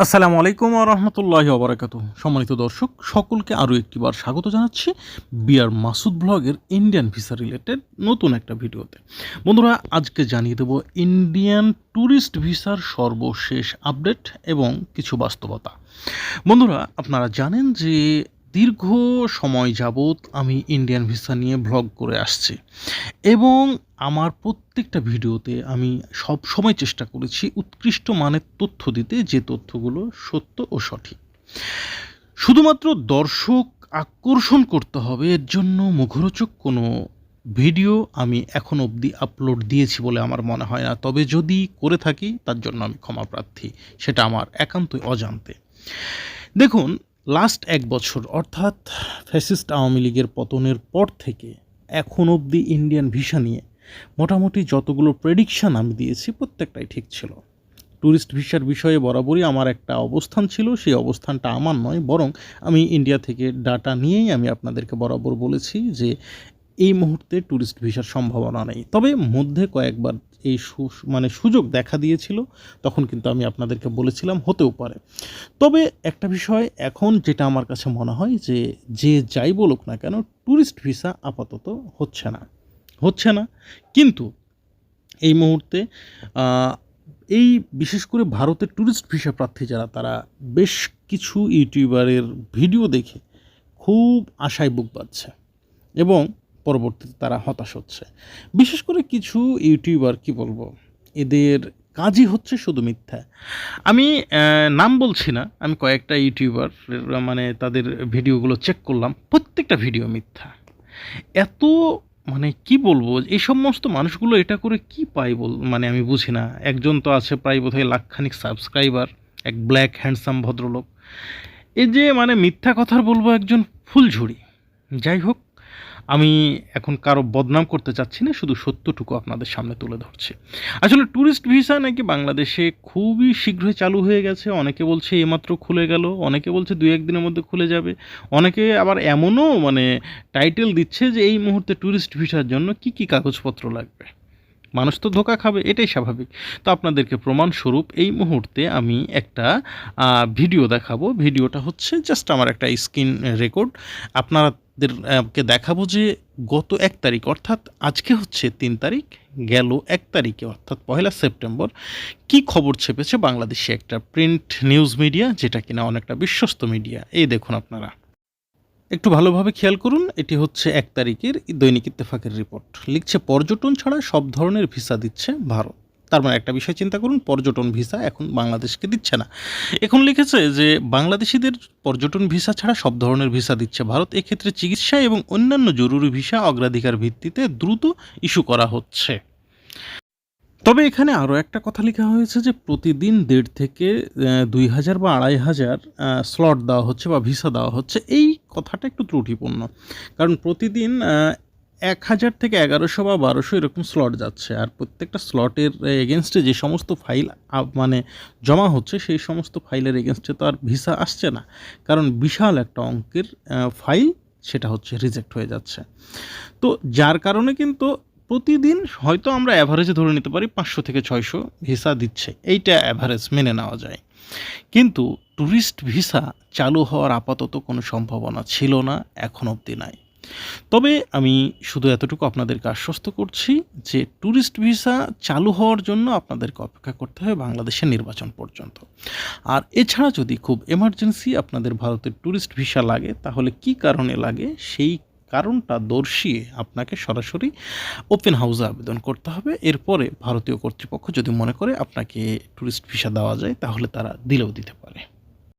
আসসালামু আলাইকুম রহমতুল্লাহ ওবরাকাতু সম্মানিত দর্শক, সকলকে আরও একটিবার স্বাগত জানাচ্ছি বিআর মাসুদ ব্লগের ইন্ডিয়ান ভিসা রিলেটেড নতুন একটা ভিডিওতে। বন্ধুরা, আজকে জানিয়ে দেব ইন্ডিয়ান ট্যুরিস্ট ভিসার সর্বশেষ আপডেট এবং কিছু বাস্তবতা। বন্ধুরা, আপনারা জানেন যে দীর্ঘ সময় যাবৎ আমি ইন্ডিয়ান ভিসা নিয়ে ভ্লগ করে আসছি। এবং আমার প্রত্যেকটা ভিডিওতে আমি সব সময় চেষ্টা করেছি উৎকৃষ্ট মানের তথ্য দিতে যে তথ্যগুলো সত্য ও সঠিক। শুধুমাত্র দর্শক আকর্ষণ করতে হবে, এর জন্য মুখরোচক কোনো ভিডিও আমি এখন অবধি আপলোড দিয়েছি বলে আমার মনে হয় না। তবে যদি করে থাকি, তার জন্য আমি ক্ষমা প্রার্থী, সেটা আমার একান্তই অজান্তে। দেখুন লাস্ট এক বছর, অর্থাৎ ফ্যাসিস্ট আওয়ামী লীগের পতনের পর থেকে এখন অবধি ইন্ডিয়ান ভিসা নিয়ে মোটামুটি যতগুলো প্রেডিকশান আমি দিয়েছি, প্রত্যেকটাই ঠিক ছিল। ট্যুরিস্ট ভিসার বিষয়ে বরাবরই আমার একটা অবস্থান ছিল, সেই অবস্থানটা আমার নয়, বরং আমি ইন্ডিয়া থেকে ডাটা নিয়েই আমি আপনাদেরকে বরাবর বলেছি যে এই মুহূর্তে ট্যুরিস্ট ভিসার সম্ভাবনা নেই। তবে মধ্যে কয়েকবার এই মানে সুযোগ দেখা দিয়েছিল, তখন কিন্তু আমি আপনাদেরকে বলেছিলাম, হতেও পারে। তবে একটা বিষয় এখন যেটা আমার কাছে মনে হয় যে যে যাই বলুক না কেন ট্যুরিস্ট ভিসা আপাতত হচ্ছে না। হচ্ছে না। কিন্তু এই মুহূর্তে এই বিশেষ করে ভারতের ট্যুরিস্ট ভিসা প্রার্থী যারা, তারা বেশ কিছু ইউটিউবারের ভিডিও দেখে খুব আশায় বুক বাঁধছে। এবং পরবর্তীতে তারা হতাশ হচ্ছে। বিশেষ করে কিছু ইউটিউবার, কি বলব, এদের কাজই হচ্ছে শুধু মিথ্যা। আমি নাম বলছি না, আমি কয়েকটা ইউটিউবার মানে তাদের ভিডিওগুলো চেক করলাম, প্রত্যেকটা ভিডিও মিথ্যা। এত মানে কি বলব, এই সমস্ত মানুষগুলো এটা করে কি পায় বল মানে আমি বুঝি না। একজন তো আছে প্রায় বোধহয় লাখখানিক সাবস্ক্রাইবার এক ব্ল্যাক হ্যান্ডসাম ভদ্রলোক। এই যে মানে মিথ্যা কথার বলব, একজন ফুলঝুরি। যাই হোক আমি এখন কারও বদনাম করতে চাচ্ছি না, শুধু সত্যটুকু আপনাদের সামনে তুলে ধরছি। আসলে ট্যুরিস্ট ভিসা নাকি বাংলাদেশে খুবই শীঘ্রই চালু হয়ে গেছে। অনেকে বলছে এইমাত্র খুলে গেল, অনেকে বলছে দুই একদিনের মধ্যে খুলে যাবে। অনেকে আবার এমনও মানে টাইটেল দিচ্ছে যে এই মুহূর্তে ট্যুরিস্ট ভিসার জন্য কি কি কাগজপত্র লাগবে? মানুষ তো ধোকা খাবে, এটাই স্বাভাবিক। তো আপনাদেরকে প্রমাণস্বরূপ এই মুহূর্তে আমি একটা ভিডিও দেখাবো। ভিডিওটা হচ্ছে জাস্ট আমার একটা স্ক্রিন রেকর্ড। আপনাদেরকে দেখাবো যে গত এক তারিখ, অর্থাৎ আজকে হচ্ছে তিন তারিখ, গেল এক তারিখে, অর্থাৎ পহেলা সেপ্টেম্বর। কি খবর ছেপেছে বাংলাদেশে একটা প্রিন্ট নিউজ মিডিয়া যেটা কিনা অনেকটা বিশ্বস্ত মিডিয়া এই দেখুন আপনারা। একটু ভালোভাবে খেয়াল করুন, এটি হচ্ছে এক তারিখের দৈনিক ইত্তেফাকের রিপোর্ট। লিখছে, পর্যটন ছাড়া সব ধরনের ভিসা দিচ্ছে ভারত। তার মানে একটা বিষয় চিন্তা করুন, পর্যটন ভিসা এখন বাংলাদেশকে দিচ্ছে না। এখন লিখেছে যে, বাংলাদেশিদের পর্যটন ভিসা ছাড়া সব ধরনের ভিসা দিচ্ছে ভারত। এক্ষেত্রে চিকিৎসা এবং অন্যান্য জরুরি ভিসা অগ্রাধিকার ভিত্তিতে দ্রুত ইস্যু করা হচ্ছে। তবে এখানে আরও একটা কথা লেখা হয়েছে যে, প্রতিদিন দেড় থেকে দুই হাজার বা আড়াই হাজার স্লট দেওয়া হচ্ছে বা ভিসা দেওয়া হচ্ছে। এই কথাটা একটু ত্রুটিপূর্ণ। কারণ প্রতিদিন এক হাজার থেকে এগারোশো বা বারোশো এরকম স্লট যাচ্ছে। আর প্রত্যেকটা স্লটের এগেনস্টে যে সমস্ত ফাইল মানে জমা হচ্ছে, সেই সমস্ত ফাইলের এগেনস্টে তো আর ভিসা আসছে না। কারণ বিশাল একটা অঙ্কের ফাইল সেটা হচ্ছে রিজেক্ট হয়ে যাচ্ছে। তো যার কারণে কিন্তু প্রতিদিন হয়তো আমরা অ্যাভারেজে ধরে নিতে পারি পাঁচশো থেকে ছয়শো ভিসা দিচ্ছে। এইটা অ্যাভারেজ মেনে নেওয়া যায়। কিন্তু ট্যুরিস্ট ভিসা চালু হওয়ার আপাতত কোনো সম্ভাবনা ছিল না, এখন অবধি নাই। তবে আমি শুধু এতটুকু আপনাদেরকে আশ্বস্ত করছি যে ট্যুরিস্ট ভিসা চালু হওয়ার জন্য আপনাদেরকে অপেক্ষা করতে হবে বাংলাদেশের নির্বাচন পর্যন্ত। আর এছাড়া যদি খুব এমার্জেন্সি আপনাদের ভারতের ট্যুরিস্ট ভিসা লাগে, তাহলে কি কারণে লাগে? সেই কারণটা দর্শিয়ে আপনাকে সরাসরি ওপেন হাউসে আবেদন করতে হবে। এরপরে ভারতীয় কর্তৃপক্ষ যদি মনে করে আপনাকে ট্যুরিস্ট ভিসা দেওয়া যায়, তাহলে তারা দিলেও দিতে পারে।